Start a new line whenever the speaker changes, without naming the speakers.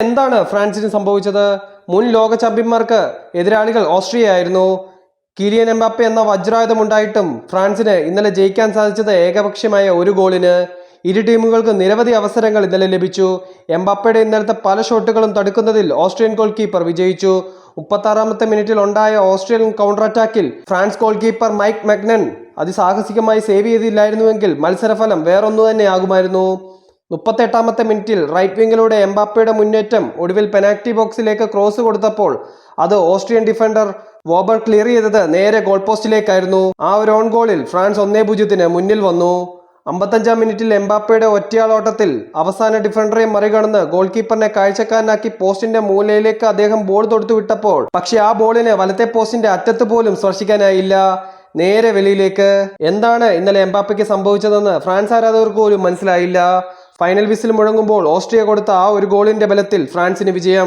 എന്താണ് ഫ്രാൻസിന് സംഭവിച്ചത്? മുൻ ലോക ചാമ്പ്യന്മാർക്ക് എതിരാളികൾ ഓസ്ട്രിയ ആയിരുന്നു കിലിയൻ എംബാപ്പെ എന്ന വജ്രായുധമുണ്ടായിട്ടും ഫ്രാൻസിന് ഇന്നലെ ജയിക്കാൻ സാധിച്ചത് ഏകപക്ഷീയമായ ഒരു ഗോളിന്. ഇരു ടീമുകൾക്ക് നിരവധി അവസരങ്ങൾ ഇന്നലെ ലഭിച്ചു. എംബാപ്പയുടെ ഇന്നലത്തെ പല ഷോട്ടുകളും തടുക്കുന്നതിൽ ഓസ്ട്രിയൻ ഗോൾ കീപ്പർ വിജയിച്ചു. മുപ്പത്താറാമത്തെ മിനിറ്റിൽ ഉണ്ടായ Austrian counter അറ്റാക്കിൽ France goal keeper Mike Maignan അതിസാഹസികമായി save ചെയ്തില്ലായിരുന്നുവെങ്കിൽ മത്സരഫലം വേറൊന്നു തന്നെയാകുമായിരുന്നു മുപ്പത്തെട്ടാമത്തെ മിനിറ്റിൽ റൈറ്റ് വിങ്ങിലൂടെ എംബാപ്പയുടെ മുന്നേറ്റം ഒടുവിൽ പെനാൽറ്റി ബോക്സിലേക്ക് ക്രോസ് കൊടുത്തപ്പോൾ അത് ഓസ്ട്രിയൻ ഡിഫൻഡർ വോബർ ക്ലിയർ ചെയ്തത് നേരെ ഗോൾ പോസ്റ്റിലേക്കായിരുന്നു ആ ഒരു ഓൺ ഗോളിൽ ഫ്രാൻസ് ഒന്നേ പൂജ്യത്തിന് മുന്നിൽ വന്നു. അമ്പത്തഞ്ചാം മിനിറ്റിൽ എംബാപ്പയുടെ ഒറ്റയാളോട്ടത്തിൽ അവസാന ഡിഫൻഡറെ മറികടന്ന് ഗോൾ കീപ്പറിനെ കാഴ്ചക്കാരനാക്കി പോസ്റ്റിന്റെ മൂലയിലേക്ക് അദ്ദേഹം ബോൾ തൊടുത്തു വിട്ടപ്പോൾ പക്ഷെ ആ ബോളിന് വലത്തെ പോസ്റ്റിന്റെ അറ്റത്ത് പോലും സ്പർശിക്കാനായില്ല. നേരെ വെളിയിലേക്ക്. എന്താണ് ഇന്നലെ എംബാപ്പയ്ക്ക് സംഭവിച്ചതെന്ന് ഫ്രാൻസ് ആരാധകർക്ക് പോലും മനസ്സിലായില്ല. ഫൈനൽ വിസിൽ മുഴങ്ങുമ്പോൾ ഓസ്ട്രിയ കൊടുത്ത ആ ഒരു ഗോളിന്റെ ബലത്തിൽ ഫ്രാൻസിന് വിജയം.